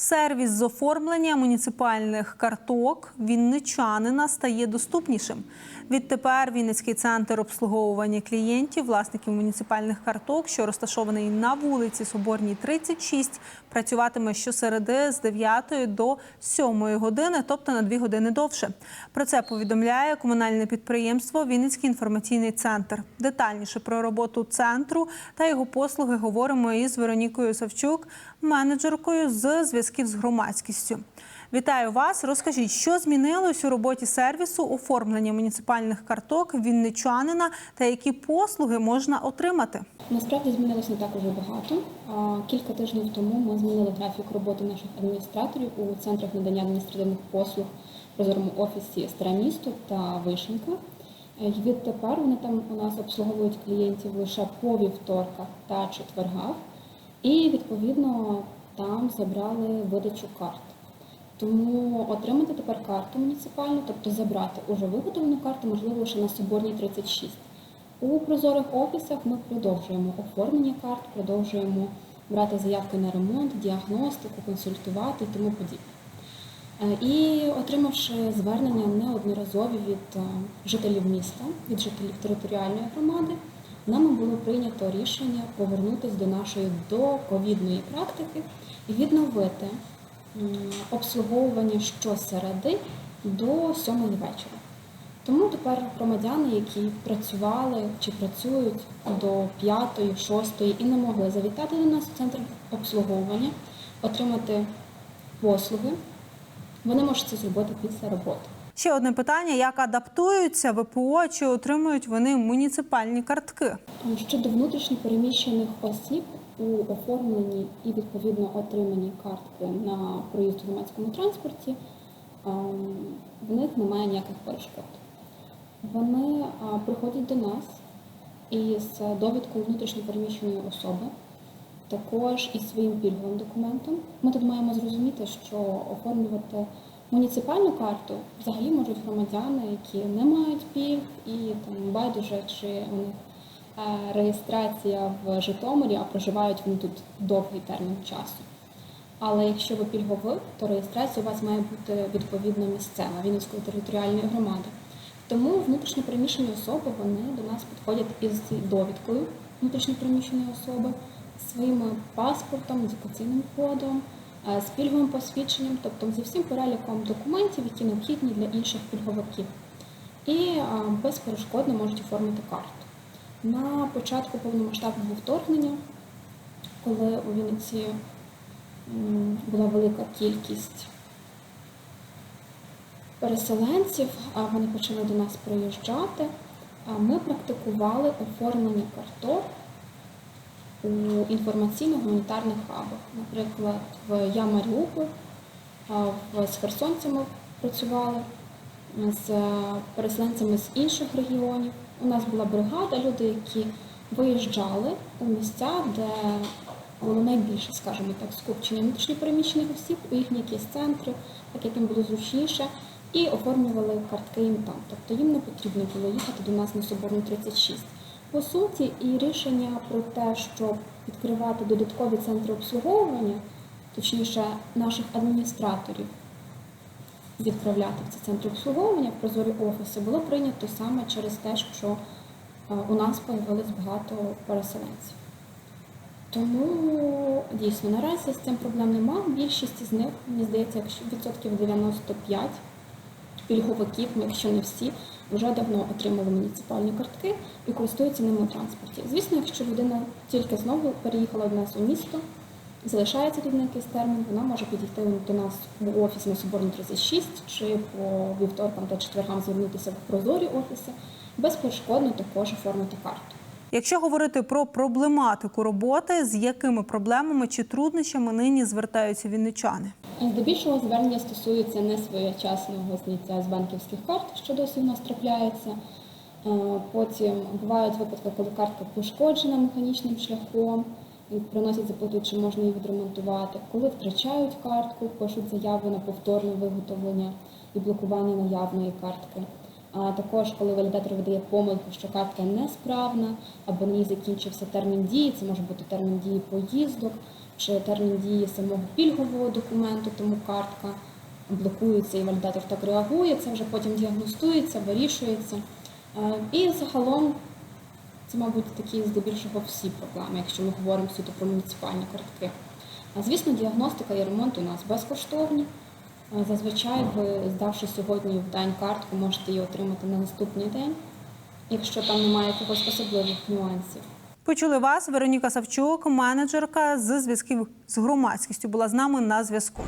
Сервіс з оформлення муніципальних карток вінничанина стає доступнішим. Відтепер Вінницький центр обслуговування клієнтів, власників муніципальних карток, що розташований на вулиці Соборній, 36, працюватиме щосереди з 9 до 7 години, тобто на 2 години довше. Про це повідомляє комунальне підприємство Вінницький інформаційний центр. Детальніше про роботу центру та його послуги говоримо із Веронікою Савчук, менеджеркою з зв'язків з громадськістю. Вітаю вас. Розкажіть, що змінилось у роботі сервісу оформлення муніципальних карток вінничанина та які послуги можна отримати? Насправді змінилось не так уже багато. Кілька тижнів тому ми змінили графік роботи наших адміністраторів у центрах надання адміністративних послуг в прозорому офісі Старе місто та Вишенька. Е, відтепер вони там у нас обслуговують клієнтів лише по вівторках та четвергах, і відповідно там забрали видачу карт. Тому отримати тепер карту муніципальну, тобто забрати уже виготовлену карту, можливо лише на Соборній 36. У прозорих офісах ми продовжуємо оформлення карт, продовжуємо брати заявки на ремонт, діагностику, консультувати і тому подібне. Е, І отримавши звернення неодноразові від е, жителів міста, від жителів територіальної громади, нами було прийнято рішення повернутися до нашої доковідної практики і відновити обслуговування щосереди до сьомої вечора. Тому тепер громадяни, які працювали чи працюють до п'ятої, шостої і не могли завітати до нас в центр обслуговування, отримати послуги, вони можуть це зробити після роботи. Ще одне питання: як адаптуються ВПО чи отримують вони муніципальні картки? Щодо внутрішньопереміщених осіб у оформленні і відповідно отриманні картки на проїзд у громадському транспорті, ем, в них немає ніяких перешкод. Вони приходять до нас із довідкою внутрішньопереміщеної особи, також із своїм пільговим документом. Ми тут маємо зрозуміти, що оформлювати муніципальну карту взагалі можуть громадяни, які не мають пільг і там байдуже чи у них реєстрація в Житомирі, а проживають вони тут довгий термін часу. Але якщо ви пільговик, то реєстрація у вас має бути відповідно місцева Вінницької територіальної громади. Тому внутрішньопереміщені особи вони до нас підходять із довідкою внутрішньопереміщеної особи, своїм паспортом, ідентифікаційним кодом, е, з пільговим посвідченням, тобто зі всім переліком документів, які необхідні для інших пільговиків. І е, безперешкодно можуть оформити карту. На початку повномасштабного вторгнення, коли у Вінниці була велика кількість переселенців, а вони почали до нас приїжджати. Ми практикували оформлення карток у інформаційно-гуманітарних хабах. Наприклад, в Я Маріуполь, з херсонцями працювали, з переселенцями з інших регіонів. У нас була бригада, люди, які виїжджали у місця, де було найбільше, скажімо так, скупчення внутрішньопереміщених осіб, у їхні якісь центри, так як їм було зручніше, і оформлювали картки їм там. Тобто їм не потрібно було їхати до нас на Соборну 36. По суті, і рішення про те, щоб відкривати додаткові центри обслуговування, точніше наших адміністраторів, відправляти в ці центри обслуговування в прозорі офіси, було прийнято саме через те, що е, у нас з'явилось багато переселенців. Тому дійсно наразі з цим проблем нема. Більшість з них, мені здається, якщо відсотків 95 пільговиків, ну, якщо не всі, вже давно отримали муніципальні картки і користуються ними у транспорті. Звісно, якщо людина тільки знову переїхала до нас у місто, залишається на якийсь термін, вона може підійти до нас в офіс на Соборній 36 чи по вівторкам та четвергам звернутися в прозорі офіси, безперешкодно також оформити карту. Якщо говорити про проблематику роботи, з якими проблемами чи труднощами нині звертаються вінничани? Здебільшого звернення стосується несвоєчасного зняття з банківських карт, що досі в нас трапляється. Е, Потім бувають випадки, коли картка пошкоджена механічним шляхом, і приносять запитують, чи можна її відремонтувати. Коли втрачають картку, пишуть заяву на повторне виготовлення і блокування наявної картки. А також, коли валідатор видає помилку, що картка несправна або на ній закінчився термін дії, це може бути термін дії поїздок, чи термін дії самого пільгового документу, тому картка блокується і валідатор так реагує, це вже потім діагностується, вирішується. Е, І загалом це, мабуть, такі здебільшого всі проблеми, якщо ми говоримо суто про муніципальні картки. А звісно, діагностика і ремонт у нас безкоштовні. Зазвичай ви, здавши сьогодні в день картку, можете її отримати на наступний день, якщо там немає якихось особливих нюансів. Почули вас, Вероніка Савчук, менеджерка з зв'язків з громадськістю, була з нами на зв'язку.